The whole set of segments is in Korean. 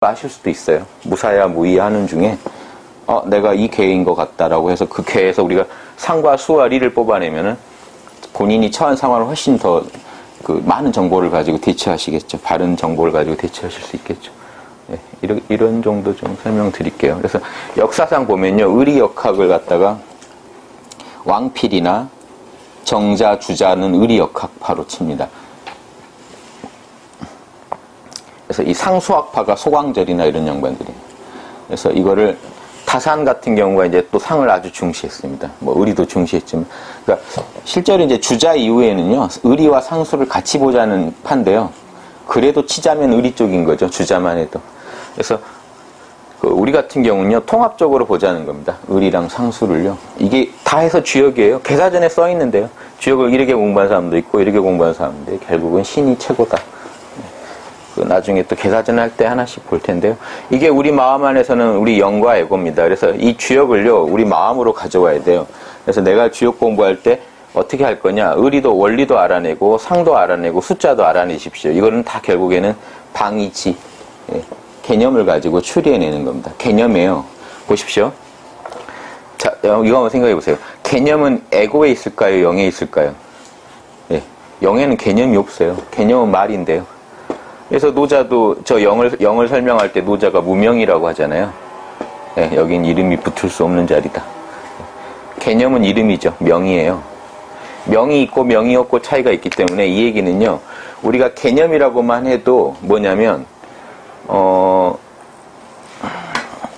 아실 수도 있어요. 무사야 무의 하는 중에 어, 내가 이 개인 것 같다라고 해서 그 개에서 우리가 상과 수와 리를 뽑아내면은 본인이 처한 상황을 훨씬 더 그 많은 정보를 가지고 대처하시겠죠. 바른 정보를 가지고 대처하실 수 있겠죠. 네, 이런, 이런 정도 좀 설명드릴게요. 그래서 역사상 보면요, 의리역학을 갖다가 왕필이나 정자, 주자는 의리역학파로 칩니다. 그래서 이 상수학파가 소광절이나 이런 양반들이. 그래서 이거를 타산 같은 경우가 이제 또 상을 아주 중시했습니다. 뭐 의리도 중시했지만, 그러니까 실제로 이제 주자 이후에는요 의리와 상수를 같이 보자는 판데요. 그래도 치자면 의리 쪽인 거죠 주자만 해도. 그래서 그 우리 같은 경우는요 통합적으로 보자는 겁니다. 의리랑 상수를요. 이게 다 해서 주역이에요. 개사전에 써 있는데요. 주역을 이렇게 공부한 사람도 있고 이렇게 공부한 있고 결국은 신이 최고다. 그 나중에 또 개사전 할 때 하나씩 볼 텐데요. 이게 우리 마음 안에서는 우리 영과 에고입니다. 그래서 이 주역을요, 우리 마음으로 가져와야 돼요. 그래서 내가 주역 공부할 때 어떻게 할 거냐? 의리도 원리도 알아내고 상도 알아내고 숫자도 알아내십시오. 이거는 다 결국에는 방이지 예, 개념을 가지고 추리해내는 겁니다. 개념이에요. 보십시오. 자, 이거 한번 생각해 보세요. 개념은 에고에 있을까요? 영에 있을까요? 예, 영에는 개념이 없어요. 개념은 말인데요. 그래서 노자도 저 영을, 영을 설명할 때 노자가 무명이라고 하잖아요. 네, 여긴 이름이 붙을 수 없는 자리다. 개념은 이름이죠. 명이에요. 명이 있고 명이 없고 차이가 있기 때문에 이 얘기는요. 우리가 개념이라고만 해도 뭐냐면 어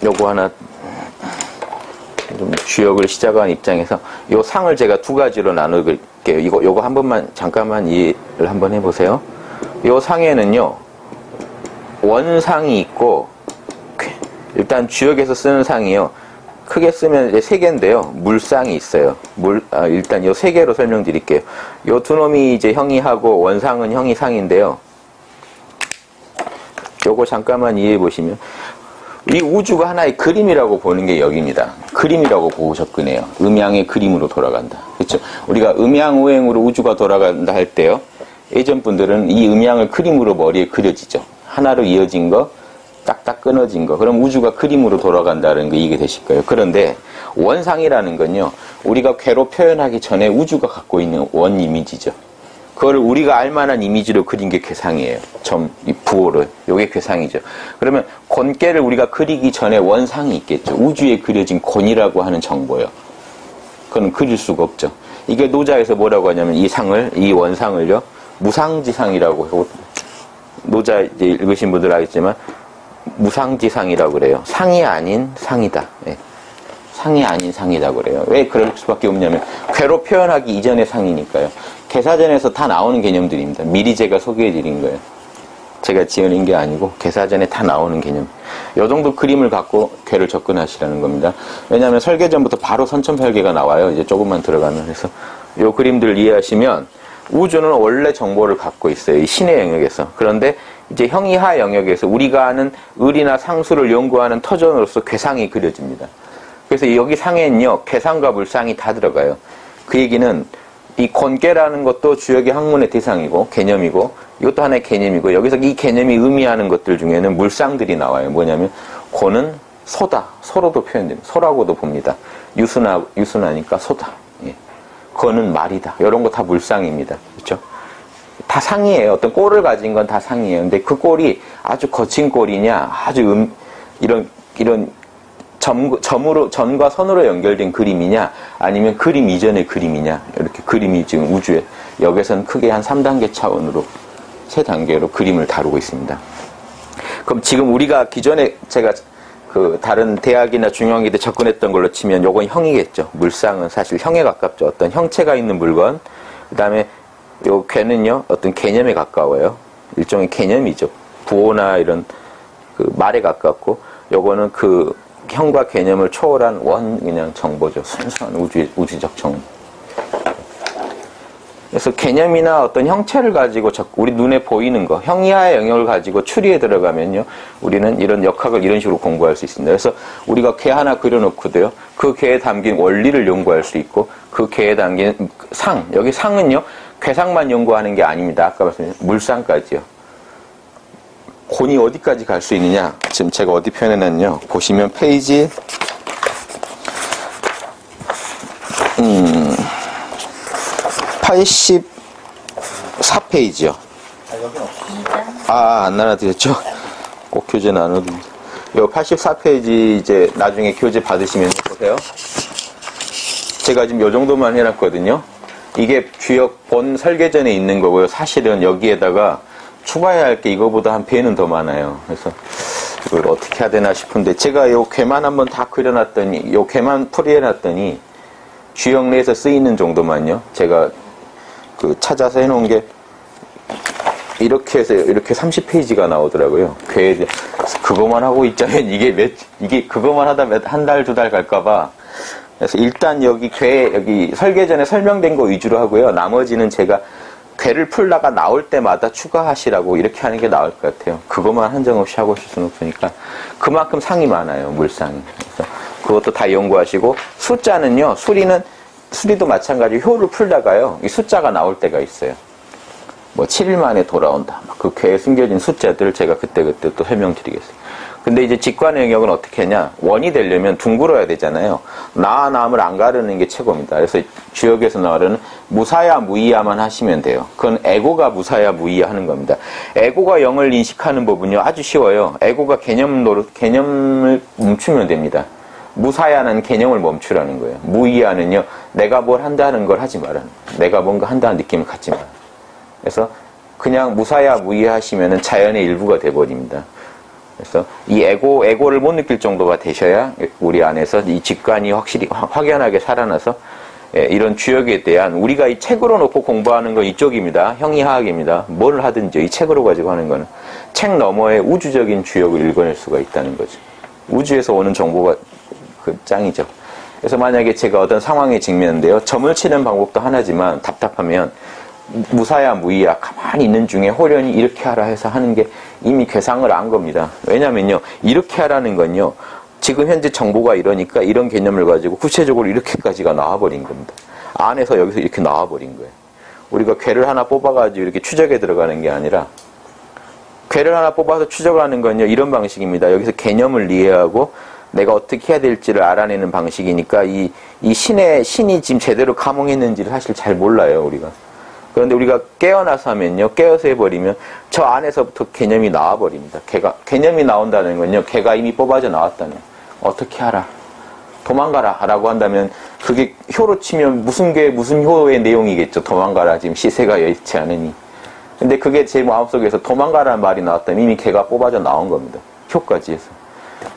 요거 하나 좀 주역을 시작한 입장에서 요 상을 제가 두 가지로 나누게요. 이거 요거 한 번만 잠깐만 이해를 한번 해보세요. 요 상에는요, 원상이 있고, 일단 주역에서 쓰는 상이요. 크게 쓰면 이제 세 개인데요. 물상이 있어요. 물, 아, 일단 요세 개로 설명드릴게요. 요두 놈이 이제 형이하고 원상은 형이 상인데요. 요거 잠깐만 이해해 보시면, 이 우주가 하나의 그림이라고 보는 게 여기입니다. 그림이라고 보고 접근해요. 음양의 그림으로 돌아간다. 그렇죠? 우리가 음양오행으로 우주가 돌아간다 할 때요. 예전 분들은 이 음양을 그림으로 머리에 그려지죠. 하나로 이어진 거, 딱딱 끊어진 거. 그럼 우주가 그림으로 돌아간다는 거 이게 되실 거예요. 그런데 원상이라는 건요. 우리가 괴로 표현하기 전에 우주가 갖고 있는 원 이미지죠. 그거를 우리가 알만한 이미지로 그린 게 괴상이에요. 점, 부호로. 요게 괴상이죠. 그러면 곤깨를 우리가 그리기 전에 원상이 있겠죠. 우주에 그려진 곤이라고 하는 정보요. 그건 그릴 수가 없죠. 이게 노자에서 뭐라고 하냐면 이 상을, 이 원상을요. 무상지상이라고 하고 노자 이제 읽으신 분들 알겠지만 무상지상이라고 그래요. 상이 아닌 상이다. 네. 상이 아닌 상이다 그래요. 왜 그럴 수밖에 없냐면 괴로 표현하기 이전의 상이니까요. 개사전에서 다 나오는 개념들입니다. 미리 제가 소개해드린 거예요. 제가 지어낸 게 아니고 개사전에 다 나오는 개념. 요 정도 그림을 갖고 괴를 접근하시라는 겁니다. 왜냐하면 설계전부터 바로 선천설계가 나와요. 이제 조금만 들어가면 그래서 요 그림들 이해하시면 우주는 원래 정보를 갖고 있어요. 이 신의 영역에서. 그런데 이제 형이하 영역에서 우리가 아는 을이나 상수를 연구하는 터전으로서 괴상이 그려집니다. 그래서 여기 상에는요, 괴상과 물상이 다 들어가요. 그 얘기는 이 권계라는 것도 주역의 학문의 대상이고 개념이고 이것도 하나의 개념이고 여기서 이 개념이 의미하는 것들 중에는 물상들이 나와요. 뭐냐면 권은 소다, 소로도 표현됩니다. 소라고도 봅니다. 유순하, 유순하니까 소다. 그거는 말이다. 이런 거 다 물상입니다. 그렇죠? 다 상이에요. 어떤 꼴을 가진 건 다 상이에요. 근데 그 꼴이 아주 거친 꼴이냐, 아주 음, 이런, 이런 점, 점으로, 전과 선으로 연결된 그림이냐, 아니면 그림 이전의 그림이냐, 이렇게 그림이 지금 우주에, 여기서는 크게 한 3단계 차원으로, 세 단계로 그림을 다루고 있습니다. 그럼 지금 우리가 기존에 제가 그 다른 대학이나 중형이대 접근했던 걸로 치면 요건 형이겠죠. 물상은 사실 형에 가깝죠. 어떤 형체가 있는 물건. 그 다음에 요 괴는요, 어떤 개념에 가까워요. 일종의 개념이죠. 부호나 이런 그 말에 가깝고, 요거는 그 형과 개념을 초월한 원 그냥 정보죠. 순수한 우주, 우주적 정보. 그래서 개념이나 어떤 형체를 가지고 우리 눈에 보이는 거, 형이하의 영역을 가지고 추리에 들어가면요, 우리는 이런 역학을 이런 식으로 공부할 수 있습니다. 그래서 우리가 개 하나 그려놓고도요, 그 개에 담긴 원리를 연구할 수 있고, 그 개에 담긴 상, 여기 상은요, 괴상만 연구하는 게 아닙니다. 아까 말씀드린 물상까지요. 곤이 어디까지 갈 수 있느냐? 지금 제가 어디 표현해놨냐? 보시면 페이지 음 84페이지요. 아, 안 나눠드렸죠? 꼭 교재 나눠드립니다. 요 84페이지 이제 나중에 교재 받으시면 보세요. 제가 지금 요 정도만 해놨거든요. 이게 주역 본 설계전에 있는 거고요. 사실은 여기에다가 추가해야 할 게 이거보다 한 배는 더 많아요. 그래서 이걸 어떻게 해야 되나 싶은데 제가 요 괴만 한번 다 그려놨더니 요 괴만 풀이해놨더니 주역 내에서 쓰이는 정도만요. 제가 그 찾아서 해놓은 게 이렇게 해서 이렇게 30페이지가 나오더라고요. 그거만 하고 있자면 이게 몇 이게 그거만 하다 몇 한 달두달 갈까봐 그래서 일단 여기 괴 여기 설계전에 설명된 거 위주로 하고요. 나머지는 제가 괴를 풀다가 나올 때마다 추가하시라고 이렇게 하는 게 나을 것 같아요. 그것만 한정없이 하고 있을 수는 없으니까 그만큼 상이 많아요. 물상이. 그것도 다 연구하시고 숫자는요. 수리는 수리도 마찬가지 효를 풀다가요. 이 숫자가 나올 때가 있어요. 뭐 7일 만에 돌아온다. 그 괴에 숨겨진 숫자들 제가 그때 그때 또 설명드리겠습니다. 근데 이제 직관의 영역은 어떻게 하냐? 원이 되려면 둥글어야 되잖아요. 나와 남을 안 가르는 게 최고입니다. 그래서 주역에서 나오는 무사야 무이야만 하시면 돼요. 그건 에고가 무사야 무이야 하는 겁니다. 에고가 영을 인식하는 법은요 아주 쉬워요. 에고가 개념 노릇 개념을 멈추면 됩니다. 무사야는 개념을 멈추라는 거예요. 무이야는요 내가 뭘 한다는 걸 하지 마라. 내가 뭔가 한다는 느낌을 갖지 마라. 그래서 그냥 무사야 무이야 하시면은 자연의 일부가 돼버립니다. 그래서 이 에고, 에고를 못 느낄 정도가 되셔야 우리 안에서 이 직관이 확실히 확연하게 살아나서 예, 이런 주역에 대한 우리가 이 책으로 놓고 공부하는 건 이쪽입니다. 형이하학입니다. 뭘 하든지 이 책으로 가지고 하는 거는 책 너머의 우주적인 주역을 읽어낼 수가 있다는 거죠. 우주에서 오는 정보가 그 짱이죠. 그래서 만약에 제가 어떤 상황에 직면인데요. 점을 치는 방법도 하나지만 답답하면 무사야 무이야 가만히 있는 중에 호련이 이렇게 하라 해서 하는 게 이미 괴상을 안 겁니다. 왜냐면요. 이렇게 하라는 건요. 지금 현재 정보가 이러니까 이런 개념을 가지고 구체적으로 이렇게까지가 나와버린 겁니다. 안에서 여기서 이렇게 나와버린 거예요. 우리가 괴를 하나 뽑아가지고 이렇게 추적에 들어가는 게 아니라 괴를 하나 뽑아서 추적하는 건요. 이런 방식입니다. 여기서 개념을 이해하고 내가 어떻게 해야 될지를 알아내는 방식이니까 이, 이 신의, 신이 지금 제대로 감흥했는지를 사실 잘 몰라요, 우리가. 그런데 우리가 깨어나서 하면요, 깨어서 해버리면 저 안에서부터 개념이 나와버립니다. 개가, 개념이 나온다는 건요, 개가 이미 뽑아져 나왔다는. 어떻게 하라. 도망가라. 라고 한다면 그게 효로 치면 무슨 개, 무슨 효의 내용이겠죠. 도망가라. 지금 시세가 여의치 않으니. 근데 그게 제 마음속에서 도망가라는 말이 나왔다면 이미 개가 뽑아져 나온 겁니다. 효까지 해서.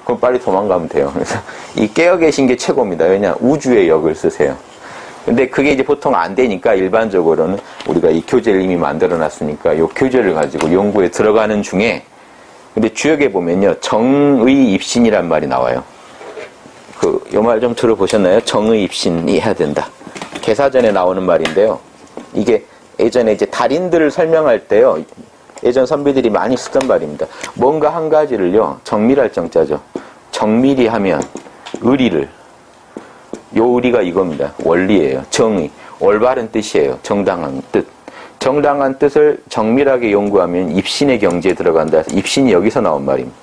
그럼 빨리 도망가면 돼요. 그래서 이 깨어 계신 게 최고입니다. 왜냐? 우주의 역을 쓰세요. 근데 그게 이제 보통 안 되니까 일반적으로는 우리가 이 교재를 이미 만들어 놨으니까 이 교재를 가지고 연구에 들어가는 중에 근데 주역에 보면요. 정의 입신이란 말이 나와요. 그, 요 말 좀 들어보셨나요? 정의 입신이 해야 된다. 개사전에 나오는 말인데요. 이게 예전에 이제 달인들을 설명할 때요. 예전 선비들이 많이 쓰던 말입니다. 뭔가 한 가지를요. 정밀할 정자죠. 정밀히 하면 의리를 요 의리가 이겁니다. 원리예요. 정의. 올바른 뜻이에요. 정당한 뜻. 정당한 뜻을 정밀하게 연구하면 입신의 경지에 들어간다. 입신이 여기서 나온 말입니다.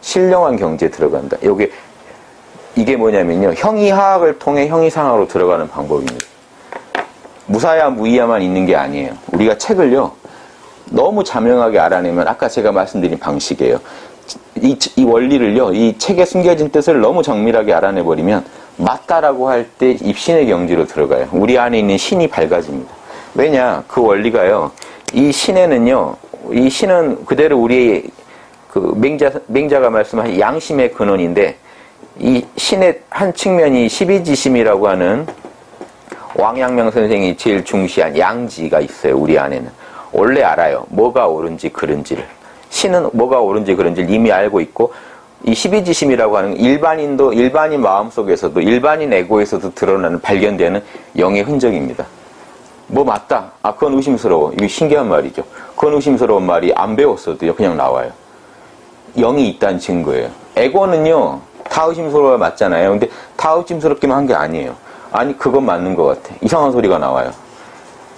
신령한 경지에 들어간다. 요게 이게 뭐냐면요. 형이하학을 통해 형이상학으로 들어가는 방법입니다. 무사야 무이야만 있는 게 아니에요. 우리가 책을요. 너무 자명하게 알아내면 아까 제가 말씀드린 방식이에요. 이, 이 원리를요. 이 책에 숨겨진 뜻을 너무 정밀하게 알아내버리면 맞다라고 할 때 입신의 경지로 들어가요. 우리 안에 있는 신이 밝아집니다. 왜냐? 그 원리가요. 이 신에는요. 이 신은 그대로 우리의 그 맹자, 맹자가 말씀하신 양심의 근원인데 이 신의 한 측면이 십이지심이라고 하는 왕양명 선생이 제일 중시한 양지가 있어요. 우리 안에는. 원래 알아요. 뭐가 옳은지 그른지를. 신은 뭐가 옳은지 그른지를 이미 알고 있고 이 십이지심이라고 하는 일반인도 일반인 마음속에서도 일반인 에고에서도 드러나는 발견되는 영의 흔적입니다. 뭐 맞다. 아 그건 의심스러워. 이게 신기한 말이죠. 그건 의심스러운 말이 안 배웠어도요. 그냥 나와요. 영이 있다는 증거예요. 에고는요. 다 의심스러워야 맞잖아요. 근데 다 의심스럽기만 한 게 아니에요. 아니 그건 맞는 것 같아. 이상한 소리가 나와요.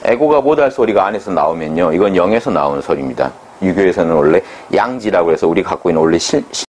에고가 못할 소리가 안에서 나오면요. 이건 영에서 나오는 소리입니다. 유교에서는 원래 양지라고 해서 우리 갖고 있는 원래 실,